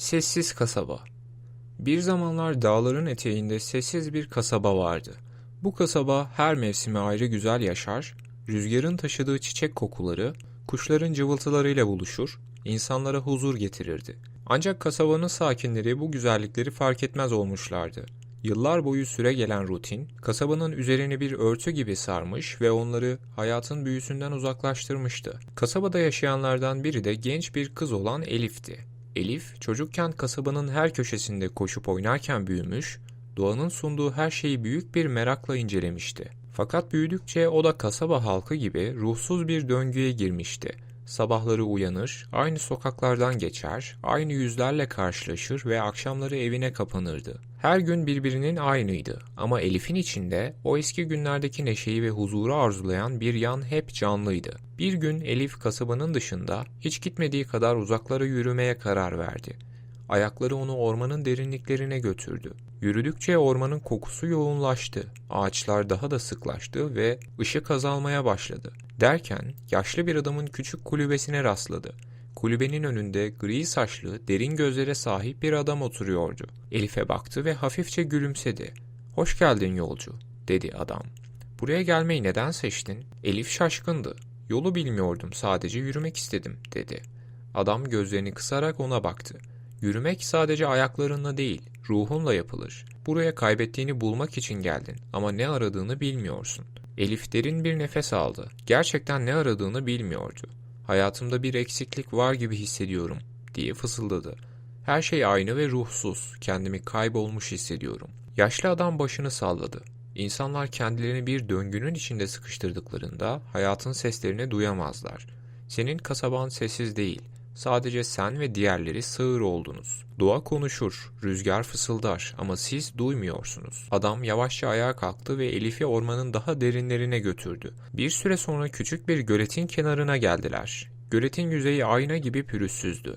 Sessiz kasaba. Bir zamanlar dağların eteğinde sessiz bir kasaba vardı. Bu kasaba her mevsime ayrı güzel yaşar, rüzgarın taşıdığı çiçek kokuları, kuşların cıvıltılarıyla buluşur, insanlara huzur getirirdi. Ancak kasabanın sakinleri bu güzellikleri fark etmez olmuşlardı. Yıllar boyu süre gelen rutin, kasabanın üzerini bir örtü gibi sarmış ve onları hayatın büyüsünden uzaklaştırmıştı. Kasabada yaşayanlardan biri de genç bir kız olan Elif'ti. Elif, çocukken kasabanın her köşesinde koşup oynarken büyümüş, doğanın sunduğu her şeyi büyük bir merakla incelemişti. Fakat büyüdükçe o da kasaba halkı gibi ruhsuz bir döngüye girmişti. Sabahları uyanır, aynı sokaklardan geçer, aynı yüzlerle karşılaşır ve akşamları evine kapanırdı. Her gün birbirinin aynıydı ama Elif'in içinde o eski günlerdeki neşeyi ve huzuru arzulayan bir yan hep canlıydı. Bir gün Elif kasabanın dışında hiç gitmediği kadar uzaklara yürümeye karar verdi. Ayakları onu ormanın derinliklerine götürdü. Yürüdükçe ormanın kokusu yoğunlaştı. Ağaçlar daha da sıklaştı ve ışık azalmaya başladı. Derken yaşlı bir adamın küçük kulübesine rastladı. Kulübenin önünde gri saçlı, derin gözlere sahip bir adam oturuyordu. Elif'e baktı ve hafifçe gülümsedi. "Hoş geldin yolcu." dedi adam. "Buraya gelmeyi neden seçtin?" Elif şaşkındı. "Yolu bilmiyordum, sadece yürümek istedim." dedi. Adam gözlerini kısarak ona baktı. Yürümek sadece ayaklarınla değil, ruhunla yapılır. Buraya kaybettiğini bulmak için geldin ama ne aradığını bilmiyorsun. Elif derin bir nefes aldı. Gerçekten ne aradığını bilmiyordu. Hayatımda bir eksiklik var gibi hissediyorum diye fısıldadı. Her şey aynı ve ruhsuz. Kendimi kaybolmuş hissediyorum. Yaşlı adam başını salladı. İnsanlar kendilerini bir döngünün içinde sıkıştırdıklarında hayatın seslerini duyamazlar. Senin kasaban sessiz değil. Sadece sen ve diğerleri sığır oldunuz. Doğa konuşur, rüzgar fısıldar ama siz duymuyorsunuz. Adam yavaşça ayağa kalktı ve Elif'i ormanın daha derinlerine götürdü. Bir süre sonra küçük bir göletin kenarına geldiler. Göletin yüzeyi ayna gibi pürüzsüzdü.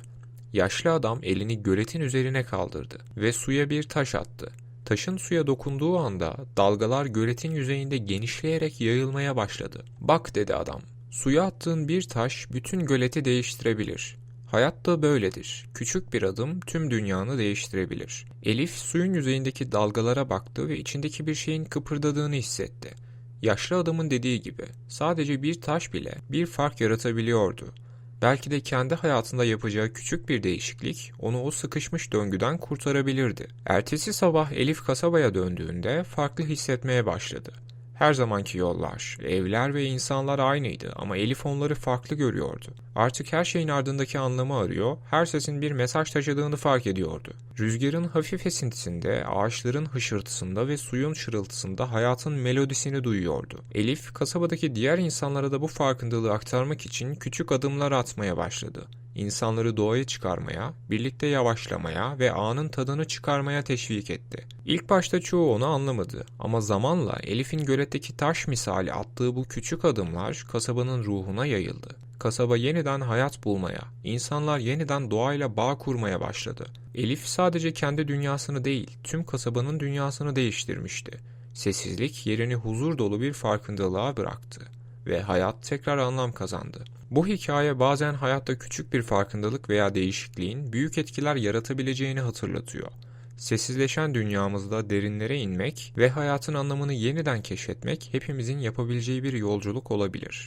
Yaşlı adam elini göletin üzerine kaldırdı ve suya bir taş attı. Taşın suya dokunduğu anda dalgalar göletin yüzeyinde genişleyerek yayılmaya başladı. Bak dedi adam. Suya attığın bir taş bütün göleti değiştirebilir. Hayat da böyledir. Küçük bir adım tüm dünyanı değiştirebilir. Elif suyun yüzeyindeki dalgalara baktı ve içindeki bir şeyin kıpırdadığını hissetti. Yaşlı adamın dediği gibi sadece bir taş bile bir fark yaratabiliyordu. Belki de kendi hayatında yapacağı küçük bir değişiklik onu o sıkışmış döngüden kurtarabilirdi. Ertesi sabah Elif kasabaya döndüğünde farklı hissetmeye başladı. Her zamanki yollar, evler ve insanlar aynıydı ama Elif onları farklı görüyordu. Artık her şeyin ardındaki anlamı arıyor, her sesin bir mesaj taşıdığını fark ediyordu. Rüzgarın hafif esintisinde, ağaçların hışırtısında ve suyun şırıltısında hayatın melodisini duyuyordu. Elif, kasabadaki diğer insanlara da bu farkındalığı aktarmak için küçük adımlar atmaya başladı insanları doğaya çıkarmaya, birlikte yavaşlamaya ve anın tadını çıkarmaya teşvik etti. İlk başta çoğu onu anlamadı ama zamanla Elif'in göletteki taş misali attığı bu küçük adımlar kasabanın ruhuna yayıldı. Kasaba yeniden hayat bulmaya, insanlar yeniden doğayla bağ kurmaya başladı. Elif sadece kendi dünyasını değil, tüm kasabanın dünyasını değiştirmişti. Sessizlik yerini huzur dolu bir farkındalığa bıraktı ve hayat tekrar anlam kazandı. Bu hikaye bazen hayatta küçük bir farkındalık veya değişikliğin büyük etkiler yaratabileceğini hatırlatıyor. Sessizleşen dünyamızda derinlere inmek ve hayatın anlamını yeniden keşfetmek hepimizin yapabileceği bir yolculuk olabilir.